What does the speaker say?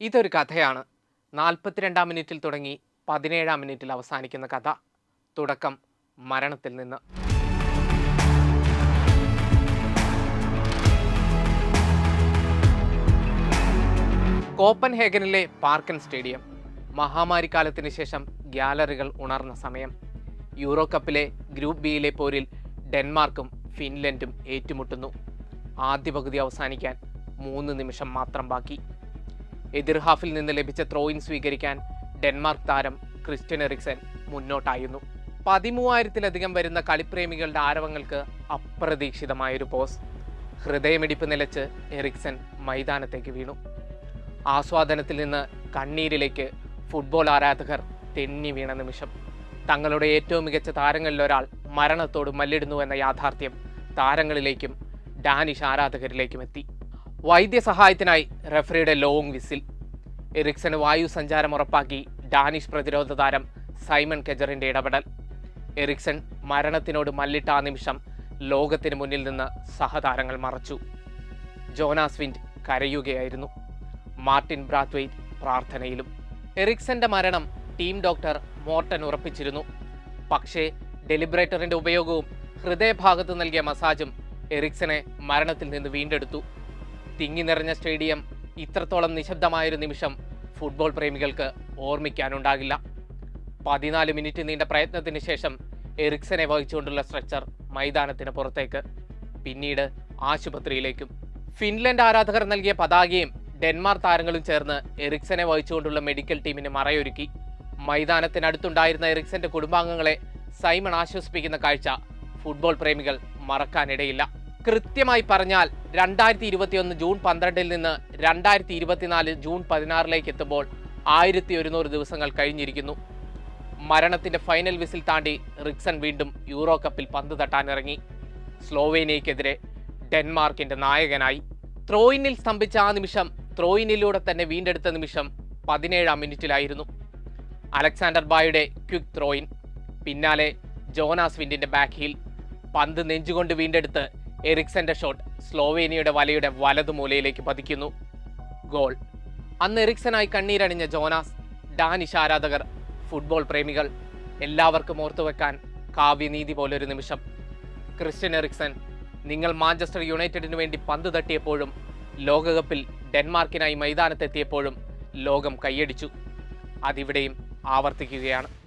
ഇതൊരു കഥയാണ്. നാൽപ്പത്തിരണ്ടാം മിനിറ്റിൽ തുടങ്ങി പതിനേഴാം മിനിറ്റിൽ അവസാനിക്കുന്ന കഥ. തുടക്കം മരണത്തിൽ നിന്ന്. കോപ്പൻഹേഗനിലെ പാർക്കൻ സ്റ്റേഡിയം. മഹാമാരി കാലത്തിന് ശേഷം ഗ്യാലറികൾ ഉണർന്ന സമയം. യൂറോ കപ്പിലെ ഗ്രൂപ്പ് ബിയിലെ പോരിൽ ഡെൻമാർക്കും ഫിൻലൻഡും ഏറ്റുമുട്ടുന്നു. ആദ്യ പകുതി അവസാനിക്കാൻ മൂന്ന് നിമിഷം മാത്രം ബാക്കി. എതിർ ഹാഫിൽ നിന്ന് ലഭിച്ച ത്രോയിൻ സ്വീകരിക്കാൻ ഡെൻമാർക്ക് താരം ക്രിസ്റ്റ്യൻ എറിക്സൺ മുന്നോട്ടായിരുന്നു. പതിമൂവായിരത്തിലധികം വരുന്ന കളിപ്രേമികളുടെ ആരവങ്ങൾക്ക് അപ്രതീക്ഷിതമായൊരു പോസ് ഹൃദയമിടിപ്പ് നിലച്ച് എറിക്സൺ മൈതാനത്തേക്ക് വീണു. ആസ്വാദനത്തിൽ നിന്ന് കണ്ണീരിലേക്ക് ഫുട്ബോൾ ആരാധകർ തെന്നി വീണ നിമിഷം. തങ്ങളുടെ ഏറ്റവും മികച്ച താരങ്ങളിലൊരാൾ മരണത്തോട് മല്ലിടുന്നു എന്ന യാഥാർത്ഥ്യം താരങ്ങളിലേക്കും ഡാനിഷ് ആരാധകരിലേക്കും എത്തി. വൈദ്യസഹായത്തിനായി റെഫറിയുടെ ലോങ് വിസിൽ. എറിക്സന് വായു സഞ്ചാരം ഉറപ്പാക്കി ഡാനിഷ് പ്രതിരോധ താരം സൈമൺ കെജറിന്റെ ഇടപെടൽ. എറിക്സൺ മരണത്തിനോട് മല്ലിട്ട ആ നിമിഷം ലോകത്തിന് മുന്നിൽ നിന്ന് സഹതാരങ്ങൾ മറച്ചു. ജോനാസ് വിൻഡ് കരയുകയായിരുന്നു. മാർട്ടിൻ ബ്രാത്വെയ്റ്റ് പ്രാർത്ഥനയിലും. എറിക്സന്റെ മരണം ടീം ഡോക്ടർ മോർട്ടൻ ഉറപ്പിച്ചിരുന്നു. പക്ഷേ ഡെലിബ്രേറ്ററിന്റെ ഉപയോഗവും ഹൃദയഭാഗത്ത് നൽകിയ മസാജും എറിക്സനെ മരണത്തിൽ നിന്ന് വീണ്ടെടുത്തു. തിങ്ങി നിറഞ്ഞ സ്റ്റേഡിയം ഇത്രത്തോളം നിശബ്ദമായൊരു നിമിഷം ഫുട്ബോൾ പ്രേമികൾക്ക് ഓർമ്മിക്കാനുണ്ടാകില്ല. പതിനാല് മിനിറ്റ് നീണ്ട പ്രയത്നത്തിന് ശേഷം എറിക്സനെ വഹിച്ചുകൊണ്ടുള്ള സ്ട്രെച്ചർ മൈതാനത്തിന് പുറത്തേക്ക്. പിന്നീട് ആശുപത്രിയിലേക്കും. ഫിൻലൻഡ് ആരാധകർ നൽകിയ പതാകയും ഡെൻമാർക്ക് താരങ്ങളും ചേർന്ന് എറിക്സനെ വഹിച്ചുകൊണ്ടുള്ള മെഡിക്കൽ ടീമിന് മറയൊരുക്കി. മൈതാനത്തിനടുത്തുണ്ടായിരുന്ന എറിക്സന്റെ കുടുംബാംഗങ്ങളെ സൈമൺ ആശ്വസിപ്പിക്കുന്ന കാഴ്ച ഫുട്ബോൾ പ്രേമികൾ മറക്കാനിടയില്ല. കൃത്യമായി പറഞ്ഞാൽ രണ്ടായിരത്തി ഇരുപത്തിയൊന്ന് ജൂൺ പന്ത്രണ്ടിൽ നിന്ന് രണ്ടായിരത്തി ഇരുപത്തിനാല് ജൂൺ പതിനാറിലേക്ക് എത്തുമ്പോൾ ആയിരത്തി ഒരുന്നൂറ് ദിവസങ്ങൾ കഴിഞ്ഞിരിക്കുന്നു. മരണത്തിന്റെ ഫൈനൽ വിസിൽ താണ്ടി റിക്സൺ വീണ്ടും യൂറോ കപ്പിൽ പന്ത് തട്ടാനിറങ്ങി. സ്ലോവേനിയയ്ക്കെതിരെ ഡെൻമാർക്കിന്റെ നായകനായി. ത്രോയിനിൽ സ്തംഭിച്ച ആ നിമിഷം ത്രോയിനിലൂടെ തന്നെ വീണ്ടെടുത്ത നിമിഷം പതിനേഴാം മിനിറ്റിലായിരുന്നു. അലക്സാണ്ടർ ബായുടെ ക്വിക്ക് ത്രോയിൻ പിന്നാലെ ജോനാസ് വിൻഡിന്റെ ബാക്ക് ഹീൽ. പന്ത് നെഞ്ചുകൊണ്ട് വീണ്ടെടുത്ത് എറിക്സന്റെ ഷോട്ട് സ്ലോവേനിയയുടെ വലയുടെ വലതു മൂലയിലേക്ക് പതിക്കുന്നു. ഗോൾ. അന്ന് എറിക്സനായി കണ്ണീരണിഞ്ഞ ജോനാസ് ഡാനിഷ് ആരാധകർ ഫുട്ബോൾ പ്രേമികൾ എല്ലാവർക്കും ഓർത്തുവെക്കാൻ കാവ്യനീതി പോലൊരു നിമിഷം. ക്രിസ്ത്യൻ എറിക്സൺ നിങ്ങൾ മാഞ്ചസ്റ്റർ യുണൈറ്റഡിന് വേണ്ടി പന്ത് തട്ടിയപ്പോഴും ലോകകപ്പിൽ ഡെൻമാർക്കിനായി മൈതാനത്തെത്തിയപ്പോഴും ലോകം കൈയടിച്ചു. അതിവിടെയും ആവർത്തിക്കുകയാണ്.